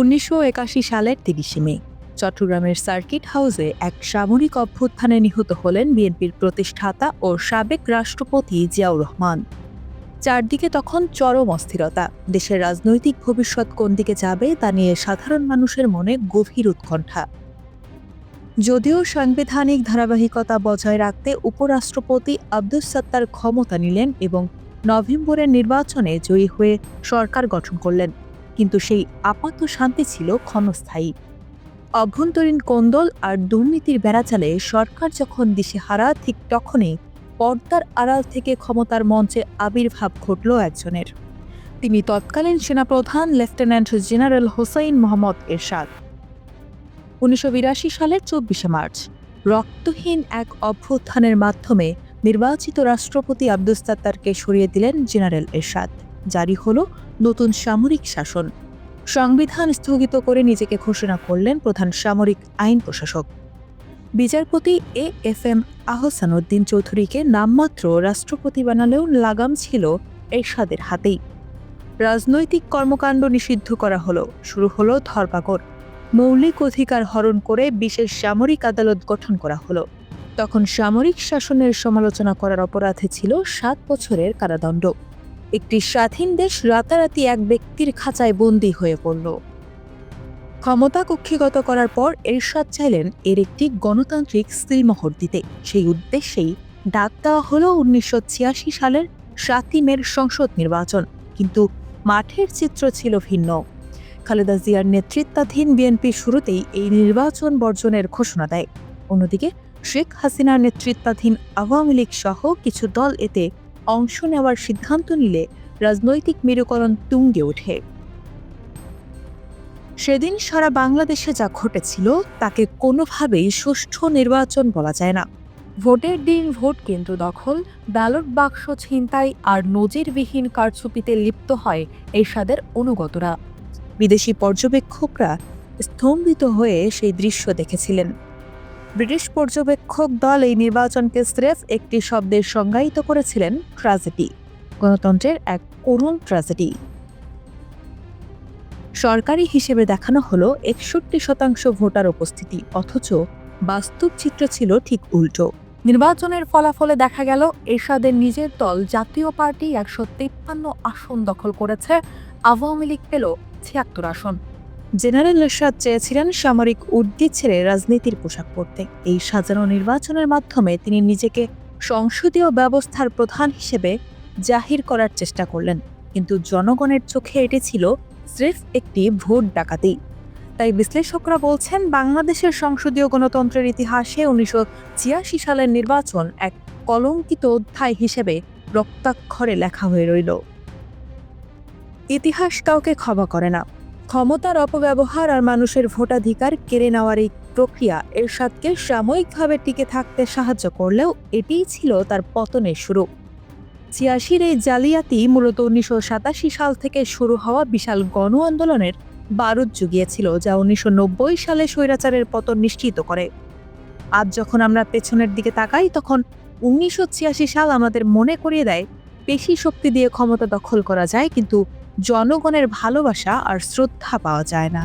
উনিশশো একাশি সালের তিরিশে মে। চট্টগ্রামের সার্কিট হাউসে এক সামরিক অভ্যুত্থানে নিহত হলেন বিএনপির প্রতিষ্ঠাতা ও সাবেক রাষ্ট্রপতি জিয়াউর রহমান। চারদিকে তখন চরম অস্থিরতা। দেশের রাজনৈতিক ভবিষ্যৎ কোন দিকে যাবে তা নিয়ে সাধারণ মানুষের মনে গভীর উৎকণ্ঠা। যদিও সাংবিধানিক ধারাবাহিকতা বজায় রাখতে উপরাষ্ট্রপতি আব্দুস সাত্তার ক্ষমতা নিলেন এবং নভেম্বরের নির্বাচনে জয়ী হয়ে সরকার গঠন করলেন। কিন্তু সেই আপাত শান্তি ছিল ক্ষণস্থায়ী। অভ্যন্তরীণ কোন্দল আর দুর্নীতির বেড়াচালে সরকার যখন দিশেহারা, ঠিক তখনই পর্দার আড়াল থেকে ক্ষমতার মঞ্চে আবির্ভাব ঘটল একজনের। তিনি তৎকালীন সেনাপ্রধান লেফটেন্যান্ট জেনারেল হোসাইন মোহাম্মদ এরশাদ। উনিশশো বিরাশি সালের চব্বিশে মার্চ, রক্তহীন এক অভ্যুত্থানের মাধ্যমে নির্বাচিত রাষ্ট্রপতি আব্দুস সাত্তারকে সরিয়ে দিলেন জেনারেল এরশাদ। জারি হলো নতুন সামরিক শাসন। সংবিধান স্থগিত করে নিজেকে ঘোষণা করলেন প্রধান সামরিক আইন প্রশাসক। বিচারপতি এ এফ এম আহসানুদ্দিন চৌধুরীকে নামমাত্র রাষ্ট্রপতি বানালেও লাগাম ছিল এরশাদের হাতেই। রাজনৈতিক কর্মকাণ্ড নিষিদ্ধ করা হলো, শুরু হলো ধরপাকড়। মৌলিক অধিকার হরণ করে বিশেষ সামরিক আদালত গঠন করা হলো। তখন সামরিক শাসনের সমালোচনা করার অপরাধে ছিল সাত বছরের কারাদণ্ড। একটি স্বাধীন দেশ রাতারাতি এক ব্যক্তির খাঁচায় বন্দী হয়ে পড়ল। ক্ষমতা কক্ষিগত করার পর এরশাদ চাইলেন এর একটি গণতান্ত্রিক সিলমোহর দিতে। সেই উদ্দেশ্যেই ডাক দেওয়া হলো উনিশশো সালের সাতই মের সংসদ নির্বাচন। কিন্তু মাঠের চিত্র ছিল ভিন্ন। খালেদা জিয়ার নেতৃত্বাধীন বিএনপি শুরুতেই এই নির্বাচন বর্জনের ঘোষণা দেয়। অন্যদিকে শেখ হাসিনার নেতৃত্বাধীন আওয়ামী লীগ সহ কিছু দল এতে অংশ নেওয়ার সিদ্ধান্ত নিলে রাজনৈতিক মেরুকরণ তুঙ্গে ওঠে। সেদিন সারা বাংলাদেশে যা ঘটেছিল, তাকে কোনোভাবেই সুষ্ঠু নির্বাচন বলা যায় না। ভোটের দিন ভোট কেন্দ্র দখল, ব্যালট বাক্স ছিনতাই আর নজিরবিহীন কারচুপিতে লিপ্ত হয় এরশাদের অনুগতরা। বিদেশি পর্যবেক্ষকরা স্তম্ভিত হয়ে সেই দৃশ্য দেখেছিলেন। ব্রিটিশ পর্যবেক্ষক দল এই নির্বাচনকে স্রেফ একটি শব্দের সংজ্ঞায়িত করেছিলেন ট্র্যাজেডি, গণতন্ত্রের এক করুণ ট্র্যাজেডি। সরকারি হিসেবে দেখানো হলো একষট্টি শতাংশ ভোটার উপস্থিতি, অথচ বাস্তব চিত্র ছিল ঠিক উল্টো। নির্বাচনের ফলাফলে দেখা গেল, এরশাদের নিজের দল জাতীয় পার্টি একশো তিপ্পান্ন আসন দখল করেছে, আওয়ামী লীগ পেল ছিয়াত্তর আসন। জেনারেল এরশাদ চেয়েছিলেন সামরিক উর্দি ছেড়ে রাজনীতির পোশাক পরতে। এই সাজানো নির্বাচনের মাধ্যমে তিনি নিজেকে সংসদীয় ব্যবস্থার প্রধান হিসেবে জাহির করার চেষ্টা করলেন। কিন্তু জনগণের চোখে এটি ছিল স্রেফ একটি ভোট ডাকাতি। তাই বিশ্লেষকরা বলছেন, বাংলাদেশের সংসদীয় গণতন্ত্রের ইতিহাসে উনিশশো ছিয়াশি সালের নির্বাচন এক কলঙ্কিত অধ্যায় হিসেবে রক্তাক্ষরে লেখা হয়ে রইল। ইতিহাস কাউকে ক্ষমা করে না। ক্ষমতার অপব্যবহার আর মানুষের ভোটাধিকার কেড়ে নেওয়ার এই প্রক্রিয়া এরশাদকে সাময়িকভাবে টিকে থাকতে সাহায্য করলেও এটিই ছিল তার পতনের শুরু। ছিয়াশির এই জালিয়াতি মূলত উনিশশো সাতাশি সাল থেকে শুরু হওয়া বিশাল গণ আন্দোলনের বারুদ জুগিয়েছিল, যা উনিশশো নব্বই সালে স্বৈরাচারের পতন নিশ্চিত করে। আজ যখন আমরা পেছনের দিকে তাকাই, তখন উনিশশো ছিয়াশি সাল আমাদের মনে করিয়ে দেয়, পেশি শক্তি দিয়ে ক্ষমতা দখল করা যায়, কিন্তু জনগণের ভালোবাসা আর শ্রদ্ধা পাওয়া যায় না।